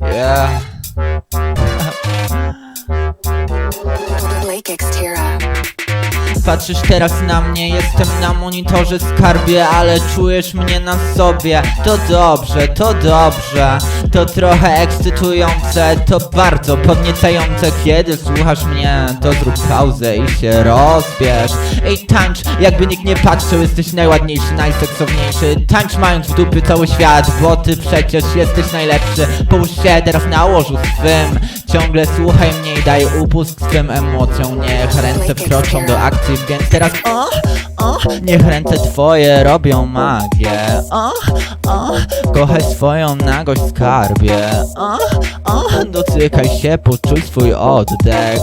Yeah. Blake Xtera. Patrzysz teraz na mnie, jestem na monitorze skarbie, ale czujesz mnie na sobie. To dobrze, to dobrze. To trochę ekscytujące, to bardzo podniecające. Kiedy słuchasz mnie, to zrób pauzę i się rozbierz. Ej tańcz, jakby nikt nie patrzył, jesteś najładniejszy, najseksowniejszy. Tańcz mając w dupy cały świat, bo ty przecież jesteś najlepszy. Połóż się teraz na łożu swym Ciągle słuchaj mnie i daj upust swym emocjom. Niech ręce wkroczą do akcji, więc teraz o, Niech ręce twoje robią magię. Kochaj swoją nagość skarbie. Dotykaj się, poczuj swój oddech.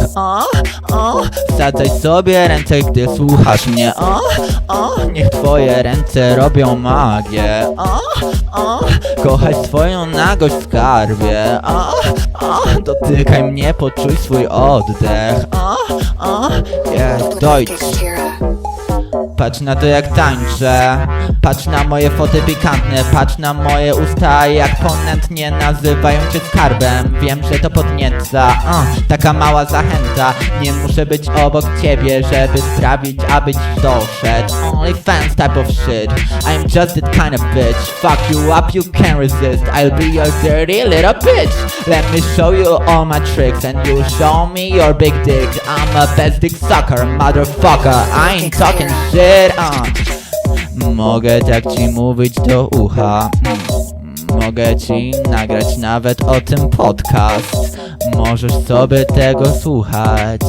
Wsadzaj sobie ręce, gdy słuchasz mnie. Niech twoje ręce robią magię. Kochaj swoją nagość skarbie. Dotykaj mnie, poczuj swój oddech. O, o Yeah, Deutsch Xtera. Patrz na to jak tańczę Patrz na moje foty pikantne Patrz na moje usta jak ponętnie nazywają cię skarbem. Wiem, że to podnieca uh, Taka mała zachęta. Nie muszę być obok ciebie, żeby sprawić, abyś doszedł. Only fans type of shit. I'm just that kind of bitch. Fuck you up, you can't resist. I'll be your dirty little bitch. Let me show you all my tricks And you show me your big dick. I'm a best dick sucker, motherfucker. I ain't talking shit, uh Mogę tak ci mówić do ucha mm. Mogę ci nagrać nawet o tym podcast. Możesz sobie tego słuchać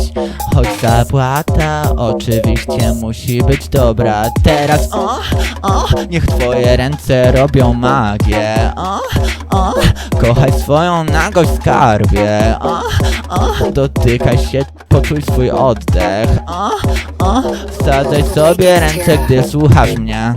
Choć zapłata oczywiście musi być dobra. Teraz o, o, niech twoje ręce robią magię. O, o, kochaj swoją nagość skarbie. O, o, dotykaj się, poczuj swój oddech. O, o, wsadzaj sobie ręce, gdy słuchasz mnie